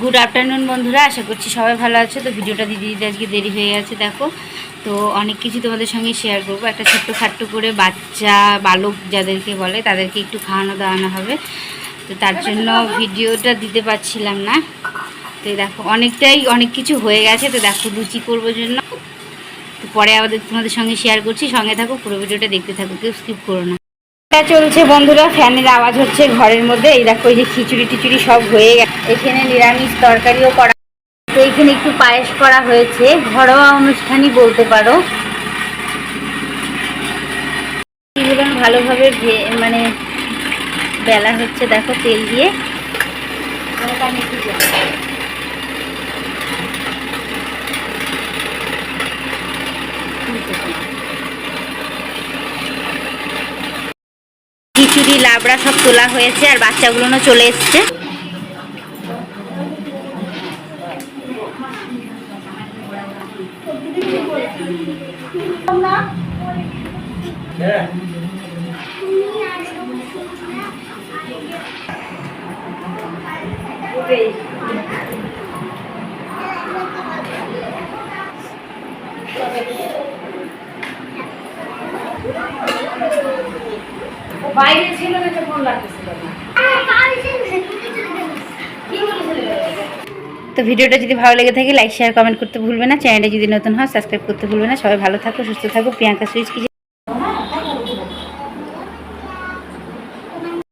Good afternoon বন্ধুরা। আশা করছি সবাই ভালো আছে। তো ভিডিওটা দিদি দিদি আজকে দেরি হয়ে গেছে, দেখো। তো অনেক কিছু তোমাদের সঙ্গে শেয়ার করব। একটা ছোট্ট খাট্ট করে বাচ্চা, বালক যাদেরকে বলে, তাদেরকে একটু খাওয়ানো দাওয়ানো হবে। তো তার জন্য ভিডিওটা দিতে পারছিলাম না। তো দেখো, অনেকটাই অনেক কিছু হয়ে গেছে। তো দেখো, লুচি করব জন্য। তো পরে আমাদের তোমাদের সঙ্গে শেয়ার করছি। সঙ্গে থাকো, পুরো ভিডিওটা দেখতে থাকো। কেউ স্কিপ করো না। চলছে বন্ধুরা, ফ্যানের আওয়াজ হচ্ছে ঘরের মধ্যে। এই দেখো, এই যে খিচুড়ি টিচুড়ি সব হয়ে গেছে। এখানে নিরামিষ তরকারিও করা তো এখানে একটু পায়েস করা হয়েছে। ঘরোয়া অনুষ্ঠানই বলতে পারো। ভালোভাবে মানে বেলা হচ্ছে, দেখো তেল দিয়ে। মেখে লাবড়া সব তোলা হয়েছে আর বাচ্চাগুলোও চলে এসছে। বাইরে ছিল না ফোন লাগতেছিল না তো ভিডিওটা যদি ভালো লেগে থাকে লাইক শেয়ার কমেন্ট করতে ভুলবে না। চ্যানেলটা যদি নতুন হয় সাবস্ক্রাইব করতে ভুলবে না। সবাই ভালো থাকো সুস্থ থাকো। প্রিয়াঙ্কা সুইচ